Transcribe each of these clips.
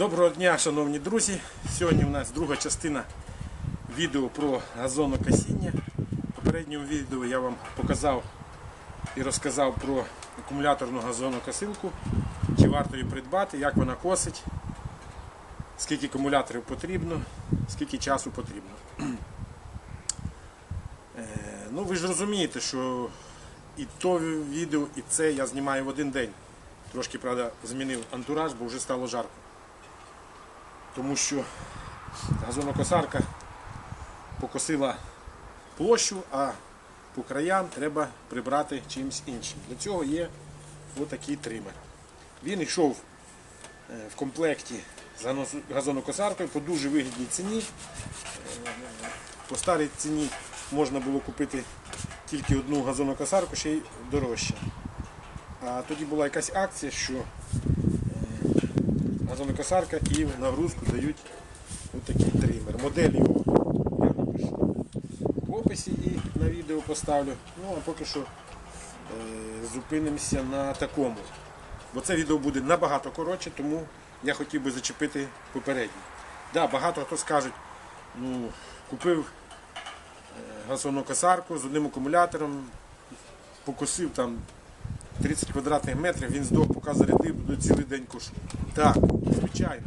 Доброго дня, шановні друзі. Сьогодні у нас друга частина відео про газонокосіння. В попередньому відео я вам показав і розказав про акумуляторну газонокосилку, чи варто її придбати, як вона косить, скільки акумуляторів потрібно, скільки часу потрібно. Е, Ну, ви ж розумієте, що і то відео, і це я знімаю в один день. Трошки, правда, змінив антураж, бо вже стало жарко. Тому що газонокосарка покосила площу, а по краям треба прибрати чимось іншим. Для цього є отакий тример. Він йшов е, в комплекті з газонокосаркою по дуже вигідній ціні. Е, По старій ціні можна було купити тільки одну газонокосарку, ще й дорожче. А тоді була якась акція, що газонокосарка і в нагрузку дають отакий тример. Модель його я напишу в описі і на відео поставлю. Ну а поки що е, зупинимося на такому. Бо це відео буде набагато коротше, тому я хотів би зачепити попереднє. Да, багато хто скажуть, ну, купив е, газонокосарку з одним акумулятором, покосив там 30 квадратних метрів, він здох, поки зарядив, буде цілий день кошу. Так, звичайно.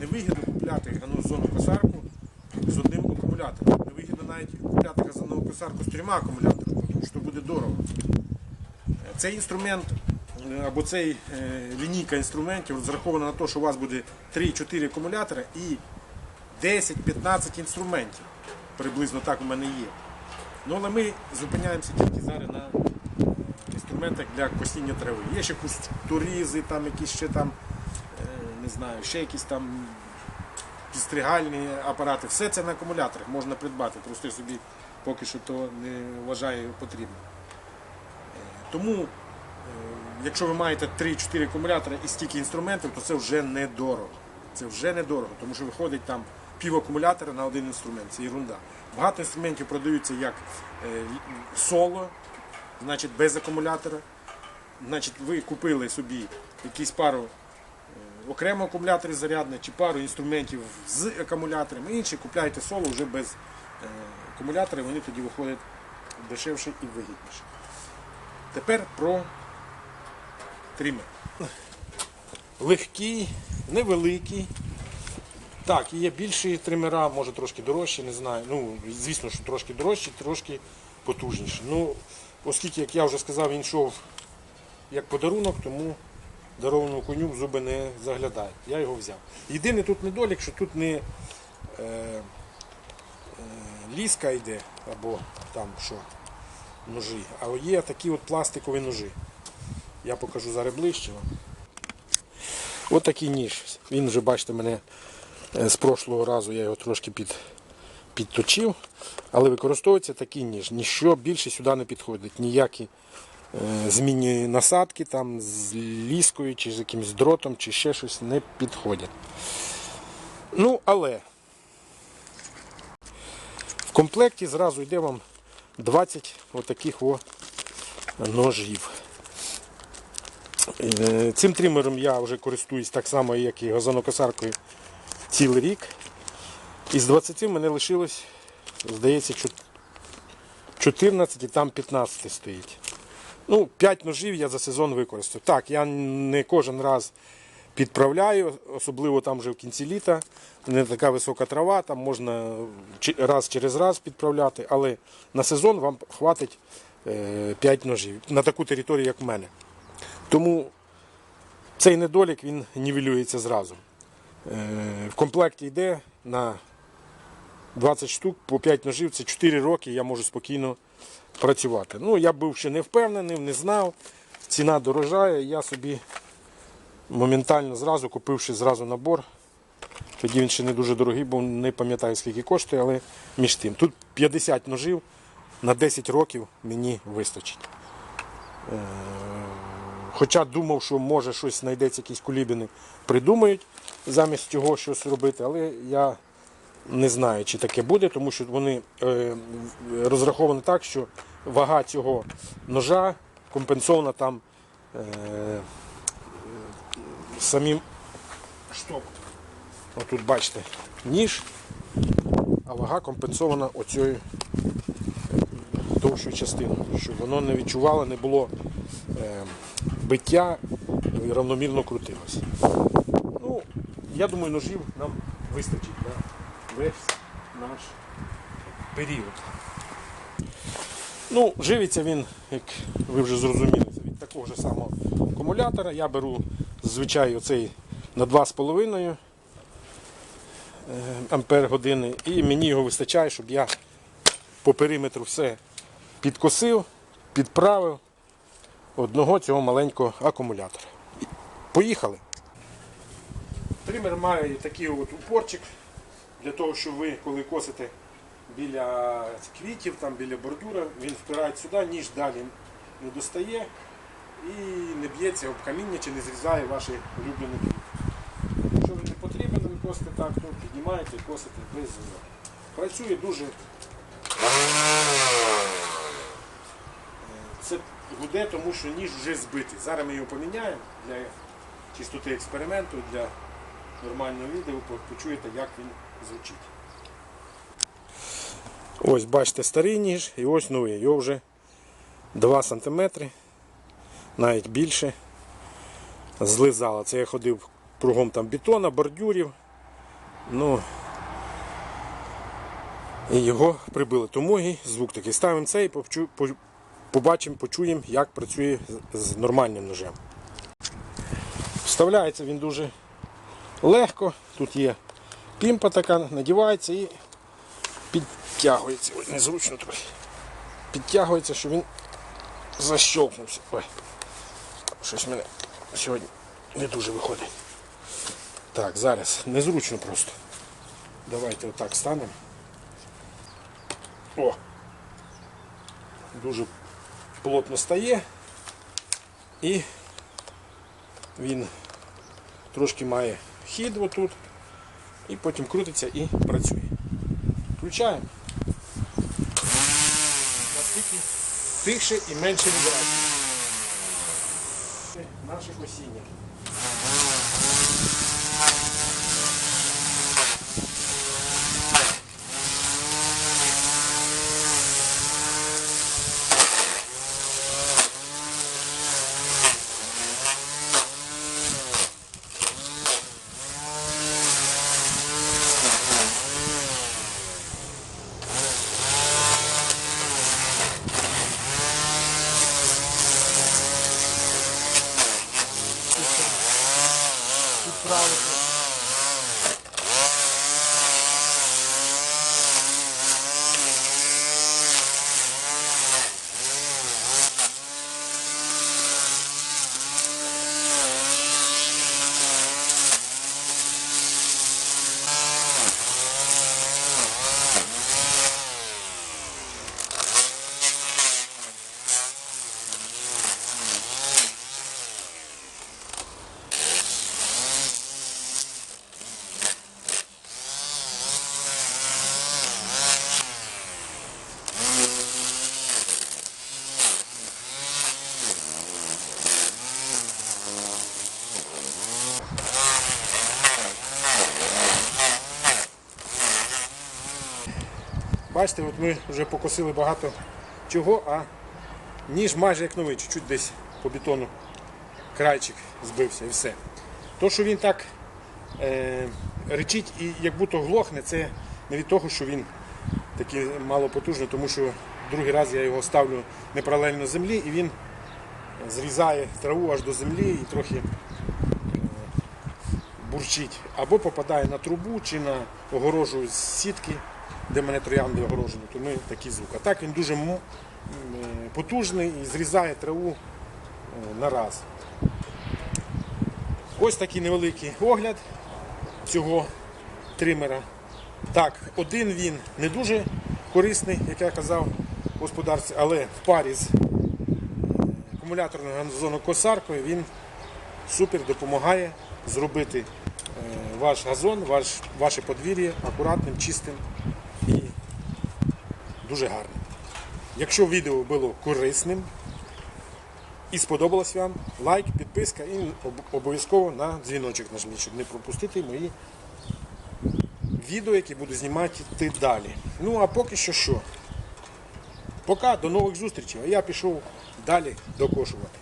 Невигідно купляти газонну косарку з одним акумулятором. Невигідно навіть купляти газонну косарку з трьома акумуляторами, тому що буде дорого. Цей інструмент е, або цей е, лінійка інструментів розрахована на те, що у вас буде 3-4 акумулятори і 10-15 інструментів. Приблизно так у мене є. Ну, але ми зупиняємося тільки зараз на інструментах для косіння трави. Є ще кустурізи, там якісь ще там, е, не знаю, ще якісь там підстригальні апарати. Все це на акумуляторах можна придбати. Просто собі поки що то не вважаю потрібним. Е, Тому, е, якщо ви маєте 3-4 акумулятори і стільки інструментів, то це вже недорого. Це вже недорого, тому що виходить там пів акумулятора на один інструмент. Це ерунда. Багато інструментів продаються як соло, значить без акумулятора. Значить, ви купили собі якісь пару е, окремо акумуляторів зарядних чи пару інструментів з акумуляторами, інші купляєте соло вже без е, акумулятора, і вони тоді виходять дешевше і вигідніше. Тепер про тример. Легкий, невеликий. Так, є більші тримера, може трошки дорожчі, не знаю. Ну, звісно, що трошки дорожчі, трошки потужніші. Ну, оскільки, як я вже сказав, він йшов як подарунок, тому дарованому коню в зуби не заглядає. Я його взяв. Єдиний тут недолік, що тут не е, е, ліска йде, або там що, ножі, а є такі от пластикові ножі. Я покажу зараз ближче вам. Ось такий ніж. Він вже, бачите, мене е, з прошлого разу я його трошки під, підточив, але використовується такий ніж. Ніщо більше сюди не підходить. Ніякі е, змінні насадки там з ліскою, чи з якимось дротом, чи ще щось не підходять. Ну, але в комплекті зразу йде вам 20 отаких о ножів. Е, Цим тримером я вже користуюсь так само, як і газонокосаркою цілий рік. Із 20 мене лишилось, здається, 14 і там 15 стоїть. Ну, 5 ножів я за сезон використаю. Так, я не кожен раз підправляю, особливо там вже в кінці літа. Не така висока трава, там можна раз через раз підправляти, але на сезон вам хватить 5 ножів на таку територію, як в мене. Тому цей недолік він нівелюється зразу. Е, В комплекті йде на 20 штук по 5 ножів, це 4 роки, я можу спокійно працювати. Ну, я був ще не впевнений, не знав. Ціна дорожає, я собі моментально зразу, купивши зразу набор. Тоді він ще не дуже дорогий, бо не пам'ятаю скільки коштує, але між тим. Тут 50 ножів на 10 років мені вистачить. Хоча думав, що може щось знайдеться, якісь кулібіни придумають замість цього щось робити, але я не знаю, чи таке буде, тому що вони е, розраховані так, що вага цього ножа компенсована там е, самим штоком. Отут бачите ніж, а вага компенсована оцією довшою частиною, щоб воно не відчувало, не було е, биття і равномірно крутилося. Ну, я думаю, ножів нам вистачить на весь наш період. Ну, живиться він, як ви вже зрозуміли, від такого ж самого акумулятора. Я беру зазвичай оцей на 2,5 е, ампер години і мені його вистачає, щоб я по периметру все підкосив, підправив одного цього маленького акумулятора. Поїхали. Тример має такий от упорчик для того, щоб ви, коли косите біля квітів, там біля бордюра, він впирає сюди, ніж далі не достає і не б'ється об каміння чи не зрізає ваші улюблені квіти. Якщо він не потрібен, ви косите так, то піднімаєте і косите без зазору. Працює дуже. Це гуде, тому що ніж вже збитий. Зараз ми його поміняємо для чистоти експерименту, для нормального відео, почуєте, як він звучить. Ось бачите старий ніж і ось новий. Його вже 2 см, навіть більше. Злизало. Це я ходив кругом там бетона, бордюрів. Ну, і його прибили. Тому і звук такий. Ставимо цей і по- побачимо, почуємо, як працює з нормальним ножем. Вставляється він дуже легко. Тут є пімпа така, надівається і підтягується. Ой, незручно трохи. Підтягується, щоб він защолкнувся. Ой, щось мене сьогодні не дуже виходить. Так, зараз незручно просто. Давайте отак станемо. О! Дуже плотно стає і він трошки має хід отут і потім крутиться і працює. Включаємо. Наскільки тихше і менше вібрацій. Наше косіння. Бачите, от ми вже покосили багато чого, а ніж майже як новий, чуть-чуть десь по бетону крайчик збився і все. То, що він так е, речить і як будто глохне, це не від того, що він такий малопотужний, тому що другий раз я його ставлю не паралельно землі і він зрізає траву аж до землі і трохи бурчить. Або попадає на трубу чи на огорожу з сітки, де мене троянди огорожені, то ми такий звук. А так він дуже потужний і зрізає траву е, на раз. Ось такий невеликий огляд цього тримера. Так, один він не дуже корисний, як я казав, в господарстві, але в парі з е, акумуляторною газонокосаркою він супер допомагає зробити е, ваш газон, ваш, ваше подвір'я акуратним, чистим дуже гарним. Якщо відео було корисним і сподобалось вам, лайк, підписка і обов'язково на дзвіночок нажміть, щоб не пропустити мої відео, які буду знімати ти далі. Ну а поки що що. Пока, до нових зустрічей. А я пішов далі докошувати.